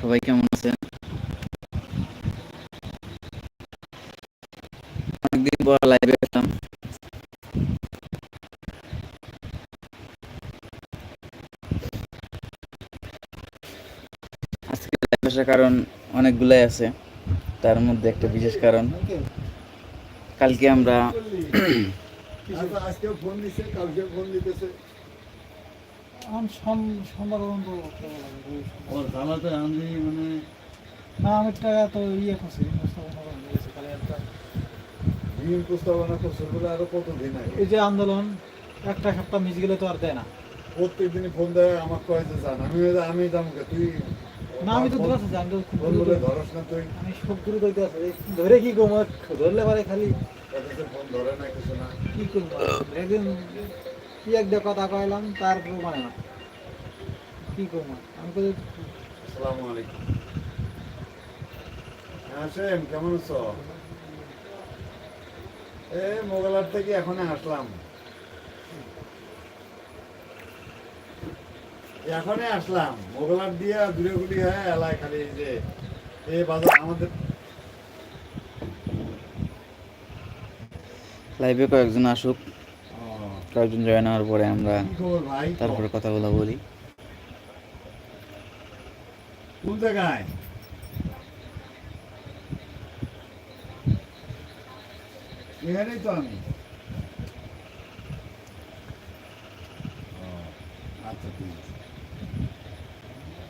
সবাই কেমন আছেন? অনেকদিন পর লাইভে আসলাম আজকে লাইভ আসার কারণ অনেকগুলাই আছে। তার মধ্যে একটা বিশেষ কারণ। কালকে আমরা আজকেও ফোন কালকে ফোন দিতেছে। এখন সোম- সোমবার ওর জামাতে আনলি মানে না আমি টাকা তো ইয়ে করছি ঋণ প্রস্তাবনা করছে বলে আরও কত দিন আগে? এই যে আন্দোলন একটা সপ্তাহ মিস গেলে তো আর দেয় না। প্রত্যেক দিনই ফোন দেয় আমার কয় যে জান আমি আমি যাব তুই না আমি তো দূর ফোন দ্রুত বলে ধরস না তুই। আমি খুব দ্রুত হইতে আছে ধরে কি করব? ধরলে পারে খালি। ফোন ধরে না কিছু না। কি করব? একদিন কি একটা কথা কইলাম তারপর মানে না কি করব আমি কই আসসালামু আলাইকুম। হ্যাঁ সেম কেমন আছো? এ মোগলার থেকে এখনই আসলাম। এখনই আসলাম। মোগলার দিয়ে দূরে গুলি হয়ে এলায় খালি যে এই বাজার আমাদের লাইভে কয়েকজন আসুক। কয়েকজন জয়েন হওয়ার পরে আমরা তারপরে কথাগুলো বলি। এখানেই তো আমি ও, আচ্ছা ঠিক আছে যত সম্ভব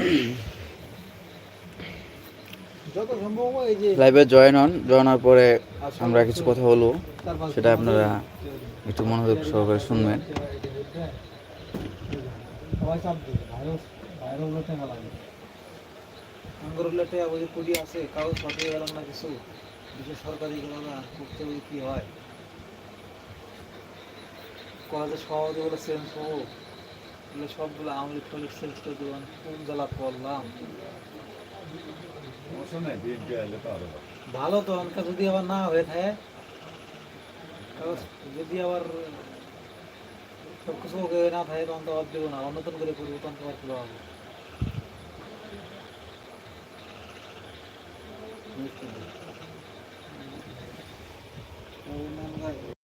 এই যে লাইভে জয়েন হন জয়েন হওয়ার পরে আমরা কিছু কথা বলব। সেটা আপনারা একটু মনোযোগ সহকারে শুনবেন। হলে হলে আছে কাগজ পাঠিয়ে গেলাম না কিছু? বিশেষ সরকারি না করতে কি হয়? কলেজে সভাপতি বলে চেঞ্জ হব। সবগুলো আমলি টলিক চেঞ্জ করে দেবেন কোন জ্বালা করলাম সমস্যা নাই বিএনপি আইলে তো আরও ভালো। ভালো তো অনকা যদি আবার না হয়ে থাকে কাগজ যদি আবার সব কিছু ওকে না থাকে তখন তো আবার দেবো না আবার নতুন করে করব তখন তো আবার খুলে হবে দশটা পরে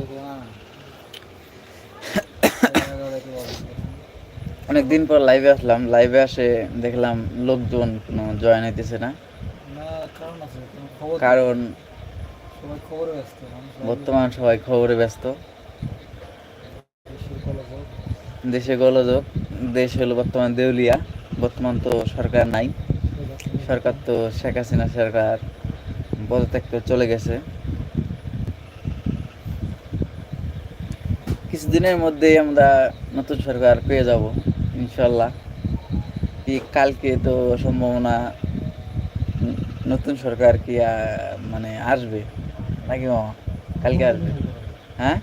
গেছে না। অনেকদিন পর লাইভে আসলাম। লাইভে আসে দেখলাম লোকজন কোনো জয়েন হইতেছে না। কারণ বর্তমান সবাই খবরে ব্যস্ত। দেশে গোলযোগ দেশ হলো বর্তমান দেউলিয়া। বর্তমান তো সরকার নাই। সরকার তো শেখ হাসিনা সরকার পদত্যাগ চলে গেছে। কিছুদিনের মধ্যেই আমরা নতুন সরকার পেয়ে যাব ইনশাল্লাহ কি কালকে তো সম্ভাবনা নতুন সরকার কি মানে আসবে? নাকি মামা? কালকে আসবে। হ্যাঁ?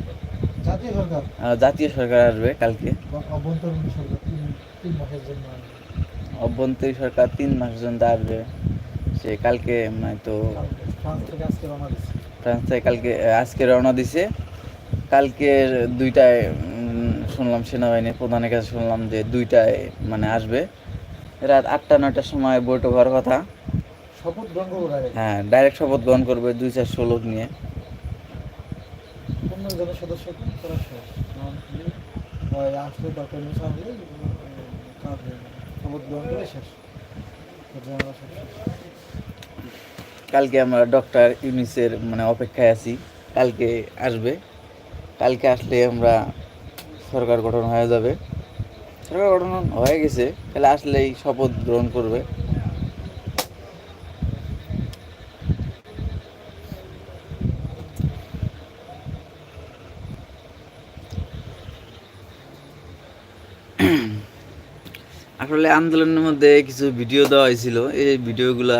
জাতীয় সরকার। আসবে কালকে। অভ্যন্তরীণ সরকার তিন মাসের জন্য আসবে। সে কালকে মানে তো ফ্রান্স থেকে কালকে আজকে রওনা দিছে। কালকে দুইটায় শুনলাম সেনাবাহিনীর প্রধানের কাছে শুনলাম যে দুইটায় মানে আসবে। রাত আটটা নয়টার সময় বৈঠক হওয়ার কথা। শপথ গ্রহণ করব হ্যাঁ ডাইরেক্ট শপথ গ্রহণ করবে দুই চারশো লোক নিয়ে। কালকে আমরা ডক্টর ইউনিসের মানে অপেক্ষায় আছি। কালকে আসবে। কালকে আসলে আমরা সরকার গঠন হয়ে যাবে। সরকার গঠন হয়ে গেছে, তাহলে আসলেই শপথ গ্রহণ করবে। আসলে আন্দোলনের মধ্যে কিছু ভিডিও দেওয়া হয়েছিল। এই ভিডিওগুলা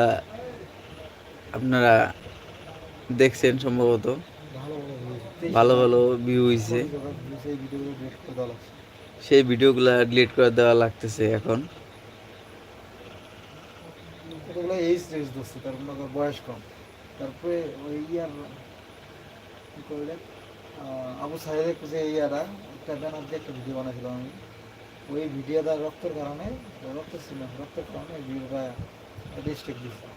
আপনারা দেখছেন সম্ভবত। ভালো ভালো ভিউ হয়েছে সেই ভিডিওগুলো ডিলিট করে দেওয়া সেই ভিডিওগুলা ডিলিট করে দেওয়া লাগতেছে এখন তার মনে করো বয়স কম। তারপরে ওই ইয়ার কি করলে আবু সাহেবের যে ইয়ারা একটা ব্যানার দিয়ে একটা ভিডিও বানাইছিলাম আমি। ওই ভিডিওটা রক্তের কারণে রক্ত ছিল রক্তের কারণে ভিডিওটা রেস্ট্রিক্ট দিচ্ছে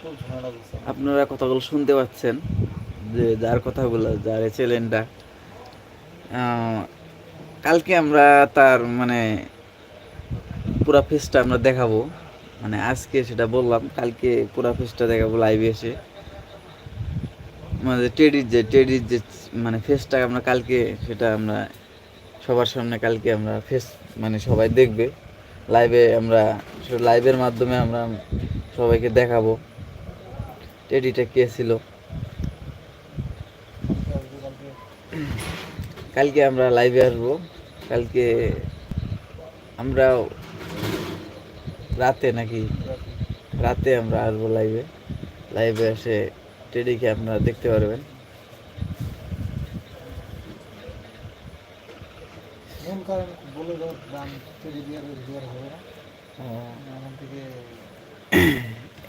খুব ঝামেলা আপনারা কথাগুলো শুনতে পাচ্ছেন। যে যার কথাগুলো, যার চ্যানেলটা কালকে আমরা তার মানে পুরা ফেসটা আমরা দেখাবো। মানে আজকে সেটা বললাম, কালকে পুরা ফেসটা দেখাবো লাইভে এসে। মানে টেডির যে টেডির যে মানে ফেসটা আমরা কালকে, সেটা আমরা সবার সামনে কালকে আমরা ফেস মানে সবাই দেখবে। লাইভে আমরা লাইভের মাধ্যমে আমরা সবাইকে দেখাবো। টেডিটা কে ছিল? কালকে আমরা লাইভে আসব। কালকে আমরা রাতে নাকি? রাতে আমরা আসব লাইভে লাইভে এসে টেডিকে আপনারা দেখতে পারবেন।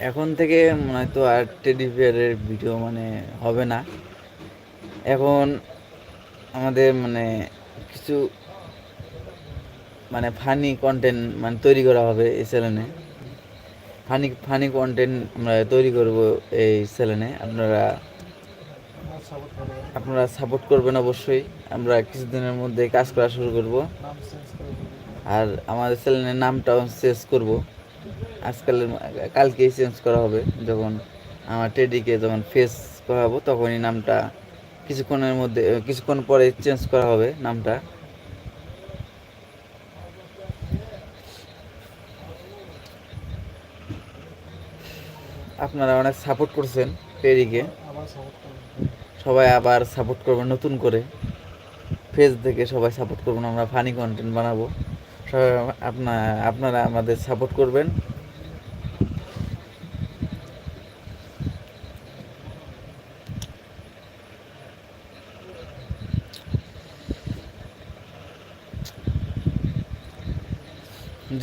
এখন থেকে মনে হয় তো আর টেডি বিয়ারের ভিডিও মানে হবে না। এখন আমাদের মানে কিছু মানে ফানি কন্টেন্ট মানে তৈরি করা হবে এই চ্যানেলে ফানি ফানি কন্টেন্ট আমরা তৈরি করব এই চ্যানেলে আপনারা আপনারা সাপোর্ট করবেন অবশ্যই। আমরা কিছুদিনের মধ্যে কাজ করা শুরু করব। আর আমাদের চ্যানেলের নামটাও চেঞ্জ করব। আজকালের কালকেই চেঞ্জ করা হবে। যখন আমার টেডিকে যখন ফেস করাবো, তখনই নামটা কিছুক্ষণের মধ্যে কিছুক্ষণ পরে চেঞ্জ করা হবে নামটা। আপনারা অনেক সাপোর্ট করছেন করে সবাই আবার সাপোর্ট করবেন নতুন করে। ফেস থেকে সবাই সাপোর্ট করবেন, আমরা ফানি কন্টেন্ট বানাবো। সবাই, আপনারা আমাদের সাপোর্ট করবেন।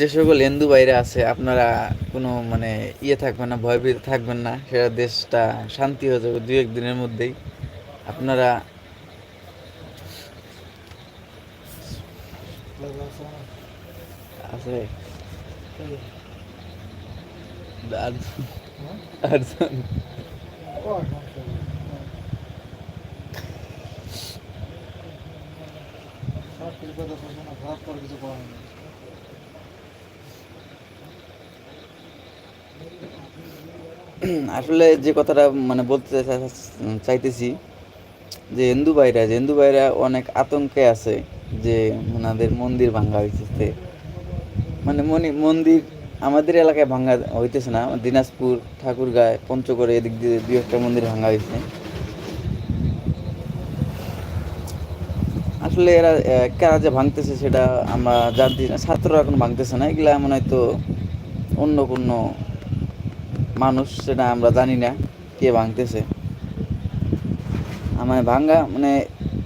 যে সকল হিন্দু বাইরে আছে আপনারা কোনো মানে ইয়ে থাকবেন না ভয়ভীত থাকবেন না সেটা দেশটা শান্তি হয়ে যাবে দু একদিনের মধ্যেই। আপনারা আছে? এই, আর- হ্যাঁ? আর- ও, সমস্যা নেই। হ্যাঁ। সব কিছু কথা শুনব না, খারাপ করে কিছু করার নেই। আসলে যে কথাটা মানে বলতে চাইতেছি, যে হিন্দু ভাইরা, যে হিন্দু ভাইরা অনেক আতঙ্কে আছে যে ওনাদের মন্দির ভাঙ্গা হইতেছে। মানে মনি, মন্দির আমাদের এলাকায় ভাঙ্গা হইতেছে না। দিনাজপুর, ঠাকুরগাঁয়, পঞ্চগড়ে এদিক দিয়ে দুই একটা মন্দির ভাঙ্গা হয়েছে আসলে এরা কারা যে ভাঙতেছে সেটা আমরা জানতে ছাত্ররা এখন ভাঙতেছে না। এগুলা মনে হয় তো অন্য কোনো মানুষ, সেটা আমরা জানি না কে ভাঙতেছে। আমার ভাঙ্গা মানে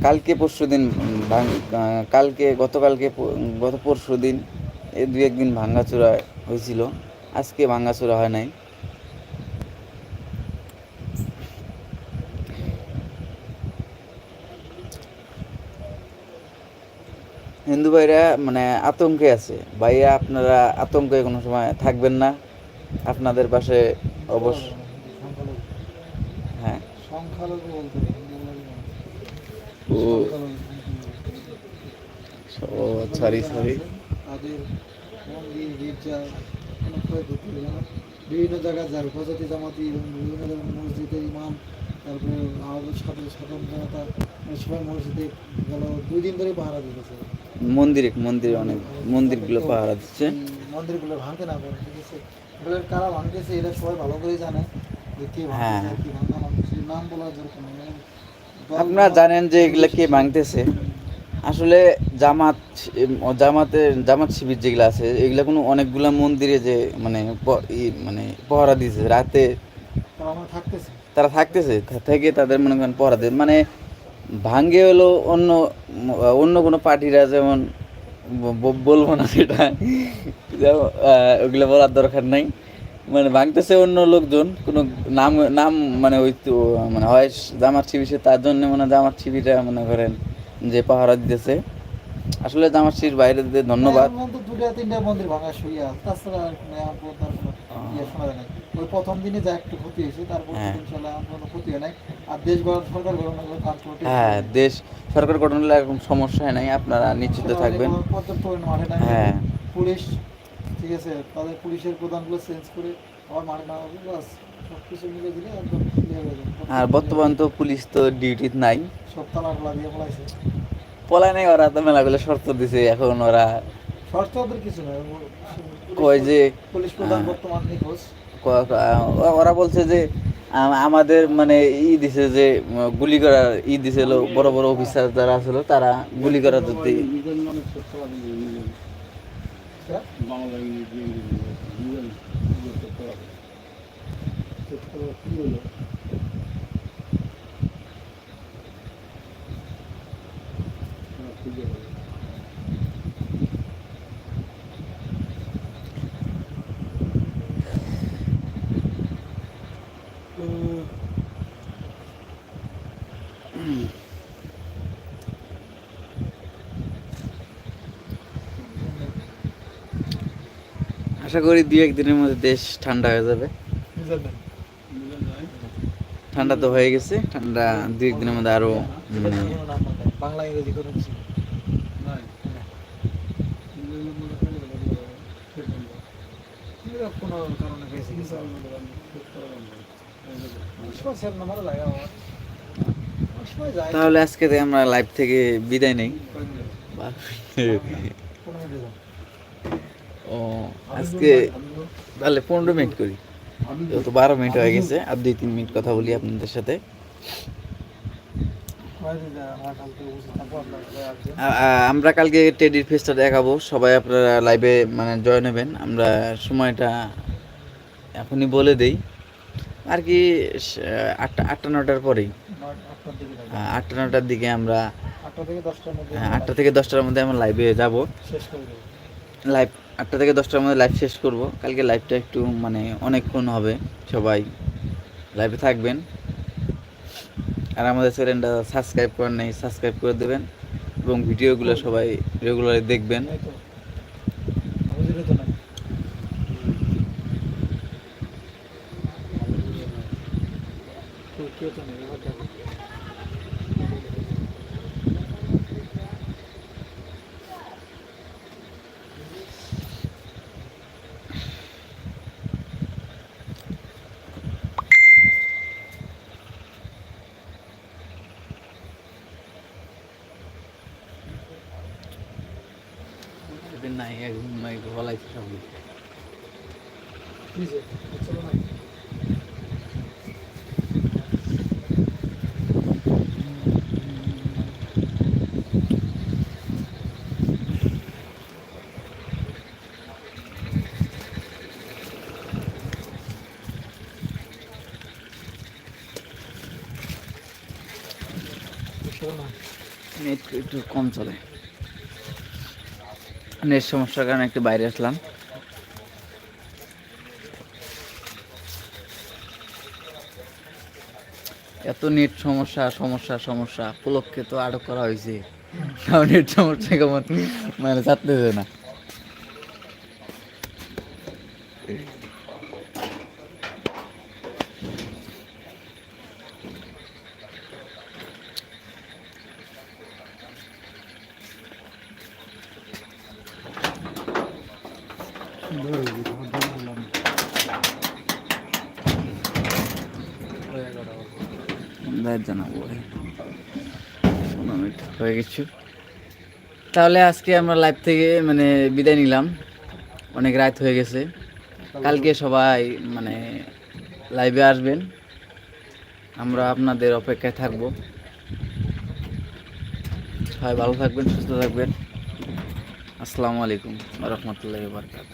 কালকে পরশু দিন কালকে, গতকালকে গত পরশু দিন এই দু একদিন ভাঙ্গাচোরা হয়েছিল। আজকে ভাঙ্গাচোরা হয় নাই। হিন্দু ভাইরা মানে আতঙ্কে আছে। ভাইয়া, আপনারা আতঙ্কে কোনো সময় থাকবেন না। আপনাদের পাশে অবশ্য হ্যাঁ। ও। সরি সরি হবে না। বিভিন্ন জায়গায় যার হেফাজতি জামাতি বিভিন্ন জায়গায় মসজিদের ইমাম তারপরে আমাদের সাথে সাধারণ জনতা মানে সবাই মসজিদে গেল দুই দিন ধরে পাহারা দিতেছে। মন্দিরে মন্দিরে অনেক মন্দিরগুলো পাহারা দিচ্ছে। মন্দিরগুলো ভাঙতে না পারে ঠিক আছে? এগুলো কারা ভাঙতেছে এটা সবাই ভালো করে জানে যে কে হ্যাঁ। ভাঙতেছে কি ভাঙা ভাঙতেছে। নাম বলার দরকার নেই। আপনারা জানেন যে এগুলা কে ভাঙতেছে? আসলে জামাত জামাতের জামাত শিবির যেগুলো আছে এগুলা কোনো অনেকগুলা মন্দিরে যে মানে মানে পহরা দিয়েছে রাতে তারা থাকতেছে। তারা থাকতেছে থেকে তাদের মনে করেন পহরা দেয় মানে ভাঙ্গে হলো অন্য অন্য কোনো পার্টিরা যেমন বলব না সেটা। ওগুলো বলার দরকার নাই। মানে ভাঙতেছে অন্য লোকজন, কোনো নাম নাম মানে ওই তো মানে হয় জামার শিবির সে, তার জন্য মানে জামার শিবিরা মনে করেন যে পাহারা দিতেছে। আসলে জামার শিবির বাইরে দিতে ধন্যবাদ। দুটা তিনটা মন্দির ভাঙা শুইয়া, তাছাড়া ওই প্রথম দিনে যা একটু ক্ষতি হয়েছে তারপর হ্যাঁ। কোনো ক্ষতি হয় নাই। আর দেশ সরকার গঠন করে কাজ হ্যাঁ দেশ সরকার গঠন হলে এরকম সমস্যা নাই আপনারা নিশ্চিত থাকবেন। পর্যাপ্ত মাঠে না হ্যাঁ। পুলিশ ঠিক আছে তাদের পুলিশের প্রধানগুলো চেঞ্জ করে আবার মাঠে না হবে বাস সব কিছু মিলে দিলে একদম হয়ে যাবে। আর বর্তমান তো পুলিশ তো ডিউটি নাই। সব তালা খোলা দিয়ে পলাইছে। পলায় নাই ওরা তো মেলাগুলো শর্ত দিছে এখন ওরা শর্ত ওদের কিছু নয় কয় যে পুলিশ প্রধান বর্তমান নিখোঁজ। ওরা বলছে যে আমাদের মানে ই দিছে যে, গুলি করার ই দিছিল বড় বড় অফিসার যারা আছিল তারা গুলি করার যদি বাংলা আশা করি দুই একদিনের মধ্যে দেশ ঠান্ডা হয়ে যাবে। ঠান্ডা তো হয়ে গেছে ঠান্ডা দুই একদিনের মধ্যে আরও মানে বাংলা ইংরেজি কোনো কিছু কোনো কারণে কিছু তাহলে আজকে আমরা লাইভ থেকে বিদায় নেই। আজকে তাহলে পনেরো মিনিট করি। তো বারো মিনিট হয়ে গেছে আর দুই তিন মিনিট কথা বলি আপনাদের সাথে। আমার কালকে টেডির ফেসটা দেখাবো। সবাই আপনারা লাইভে মানে জয়েন হবেন আমরা সময়টা এখনই বলে দেই। আর কি আটটা আটটা নটার পরেই। আটটা নটার দিকে আমরা আটটা থেকে দশটার মধ্যে হ্যাঁ, আমরা লাইভে যাব। লাইভ আটটা থেকে দশটার মধ্যে লাইভ শেষ করব। কালকে লাইভটা একটু মানে অনেকক্ষণ হবে। সবাই লাইভে থাকবেন। আর আমাদের চ্যানেলটা সাবস্ক্রাইব করেন নেই সাবস্ক্রাইব করে দেবেন। এবং ভিডিওগুলো সবাই রেগুলারলি দেখবেন এই তো বুঝলি তো না কেউ কেউ তো নেই এবার দেখো নাই একদম নাই বলাইছে সব কি যে চলো না চলো না নেট একটু কম চলে। নেট সমস্যার কারণে একটু বাইরে আসলাম। এত নেট সমস্যা সমস্যা সমস্যা। উপলক্ষে তো আটক করা হয়েছে। নেট সমস্যা কেমন? মানে চাপতেছে না। হয়ে গেছে। তাহলে আজকে আমরা লাইভ থেকে মানে বিদায় নিলাম। অনেক রাত হয়ে গেছে। কালকে সবাই মানে লাইভে আসবেন। আমরা আপনাদের অপেক্ষায় থাকব। সবাই ভালো থাকবেন, সুস্থ থাকবেন। আসসালামু আলাইকুম রহমতুল্লাহ বারকাত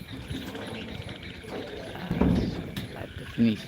ফিনিশ